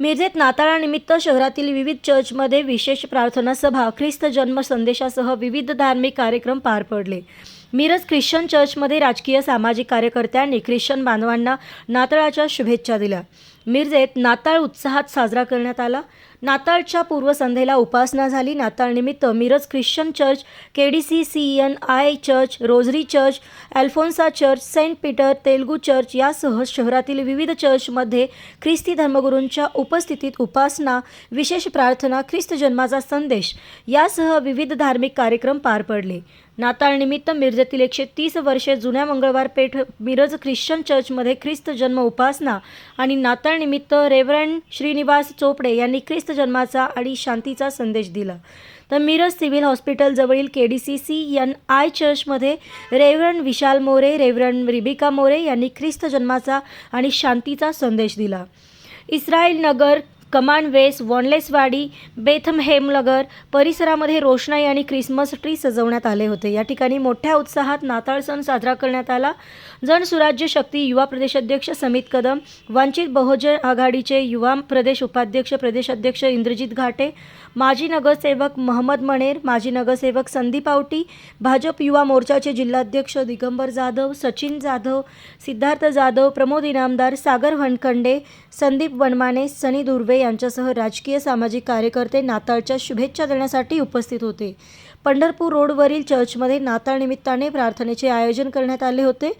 मिरजेत नाताळानिमित्त शहरातील विविध चर्चमध्ये विशेष प्रार्थना सभा ख्रिस्त जन्म संदेशासह विविध धार्मिक कार्यक्रम पार पडले. मिरज ख्रिश्चन चर्चमध्ये राजकीय सामाजिक कार्यकर्त्यांनी ख्रिश्चन बांधवांना नाताळाच्या शुभेच्छा दिल्या. मिरजेत नाताळ उत्साहात साजरा करण्यात आला. नाताळच्या पूर्वसंध्येला उपासना झाली. नाताळनिमित्त Miraj Christian church K D C C N I church Rosary church Alphonsa church Saint Peter Telugu church यासह शहरातील विविध चर्चमध्ये ख्रिस्ती धर्मगुरूंच्या उपस्थितीत उपासना विशेष प्रार्थना ख्रिस्त जन्माचा संदेश यासह विविध धार्मिक कार्यक्रम पार पडले. नाताळनिमित्त मिरजेतील एकशे तीस वर्षे जुन्या मंगळवार पेठ मिरज ख्रिश्चन चर्चमध्ये ख्रिस्त जन्म उपासना आणि नाताळ निमित्त रेव्हरंड श्रीनिवास चोपडे यांनी ख्रिस्त जन्माचा आणि शांतीचा संदेश दिला. तर मिरज सिव्हिल हॉस्पिटल जवळील K D C C N I चर्चमध्ये Reverend Vishal More Reverend Rebecca More यांनी ख्रिस्त जन्माचा आणि शांतीचा संदेश दिला. इस्रायल नगर कमान वेस वॉनलेसवाडी बेथमहेमनगर परिसरामध्ये रोषणाई आणि क्रिसमस ट्री सजवण्यात आले होते. या ठिकाणी मोठ्या उत्साहात नाताळ सण साजरा करण्यात आला. जनसुराज्य शक्ती युवा प्रदेशाध्यक्ष समित कदम वंचित बहुजन आघाडीचे युवा प्रदेश उपाध्यक्ष प्रदेशाध्यक्ष इंद्रजित घाटे माजी नगरसेवक महम्मद मणेर माजी नगरसेवक संदीप आवटी भाजप युवा मोर्चाचे जिल्हाध्यक्ष दिगंबर जाधव सचिन जाधव सिद्धार्थ जाधव प्रमोद इनामदार सागर वनखंडे संदीप वनमाने सनी दुर्वे यांच्यासह राजकीय सामाजिक कार्यकर्ते नाताळच्या शुभेच्छा देण्यासाठी उपस्थित होते. पंढरपूर रोडवरील चर्चमध्ये नाताळ निमित्ताने प्रार्थनेचे आयोजन करण्यात आले होते.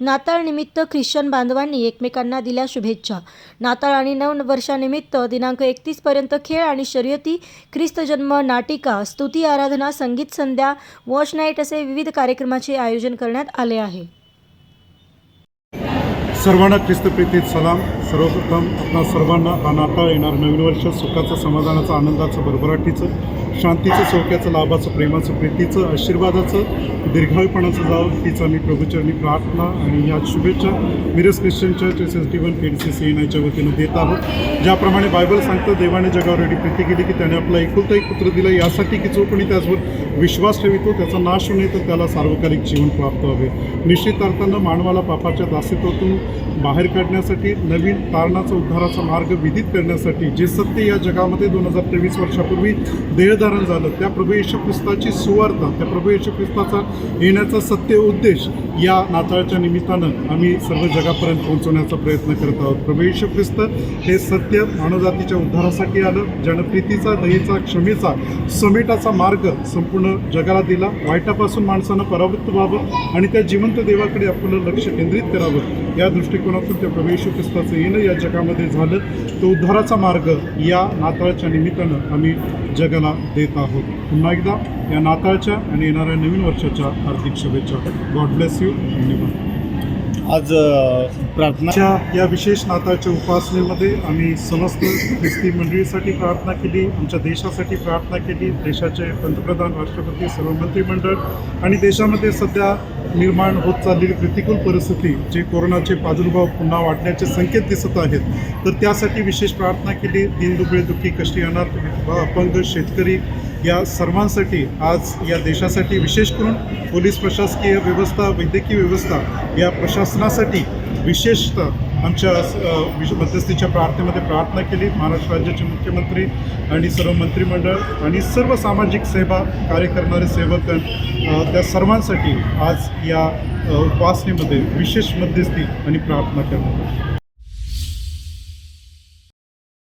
नाताळनिमित्त ख्रिश्चन बांधवांनी एकमेकांना दिल्या शुभेच्छा. नाताळ आणि नववर्षानिमित्त दिनांक एकतीसपर्यंत खेळ आणि शर्यती ख्रिस्त जन्म नाटिका स्तुती आराधना संगीत संध्या वॉच नाईट असे विविध कार्यक्रमाचे आयोजन करण्यात आले आहे. सर्वांना ख्रिस्तप्रीतीत सलाम. सर्वप्रथम आपणा सर्वांना हा नाताळ येणार नवीन वर्ष सुखाचं समाधानाचं आनंदाचं भरभराटीचं शांतीचं सौख्याचं लाभाचं प्रेमाचं प्रीतीचं आशीर्वादाचं दीर्घायुपणाचं जावं तिचा मी प्रभूचरणी प्रार्थना आणि या शुभेच्छा Miraj Christian church S S D one P D C C N आयच्या वतीनं देत आहोत. ज्याप्रमाणे बायबल सांगतं देवाने जगावर एवढी प्रीती केली की त्याने आपला एकुलता एक पुत्र दिला यासाठी की जो कोणी त्याचवर विश्वास ठेवितो त्याचा नाश होणे तर त्याला सार्वकालिक जीवन प्राप्त व्हावे निश्चित अर्थानं मानवाला पापाच्या दासित्वातून बाहेर काढण्यासाठी नवीन तारणाचा उद्धाराचा मार्ग विदित करण्यासाठी जे सत्य या जगामध्ये दोन हजार तेवीस वर्षापूर्वी देहधारण झालं. त्या प्रभू येशू ख्रिस्ताची सुवार्ता त्या प्रभू येशू ख्रिस्ताचा येण्याचा सत्य उद्देश या नाताळच्या निमित्तानं आम्ही सर्व जगापर्यंत पोहोचवण्याचा प्रयत्न करत आहोत. प्रभू येशू ख्रिस्त हे सत्य मानवजातीच्या उद्धारासाठी आलं. ज्यानं प्रीतीचा दयेचा क्षमेचा समेटाचा मार्ग संपूर्ण जगाला दिला. वाईटापासून माणसानं परावृत्त व्हावं आणि त्या जिवंत देवाकडे आपलं लक्ष केंद्रित करावं. या दृष्टिकोनातून त्या प्रभू येशू ख्रिस्ताचं येणं या जगामध्ये झालं. तो उद्धाराचा मार्ग या नाताळच्या निमित्तानं आम्ही जगाला देत आहोत. पुन्हा एकदा या नाताळच्या आणि येणाऱ्या नवीन वर्षाच्या हार्दिक शुभेच्छा. गॉड ब्लेस यू धन्यवाद. आज प्रार्थनाच्या या विशेष नाताळच्या उपासनेमध्ये आम्ही समस्त ख्रिस्ती मंडळीसाठी प्रार्थना केली आमच्या देशासाठी प्रार्थना केली देशाचे पंतप्रधान राष्ट्रपती सर्व मंत्रिमंडळ आणि देशामध्ये सध्या निर्माण होत चाललेली प्रतिकूल परिस्थिती जे कोरोनाचे प्रादुर्भाव पुन्हा वाढण्याचे संकेत दिसत आहेत. तर त्यासाठी विशेष प्रार्थना केली. दीनदुबळे दुःखी कष्टी अनाथ अपंग शेतकरी या सर्वांसाठी आज या देशासाठी विशेष करून पोलीस प्रशासकीय व्यवस्था वैद्यकीय व्यवस्था या प्रशासनासाठी विशेषतः आमच्या विश मध्यस्थीच्या प्रार्थनेमध्ये प्रार्थना केली. महाराष्ट्र राज्याचे मुख्यमंत्री आणि सर्व मंत्रिमंडळ आणि सर्व सामाजिक सेवा कार्य करणारे सेवक त्या सर्वांसाठी आज या उपासनेमध्ये विशेष मध्यस्थी आणि प्रार्थना करण्यात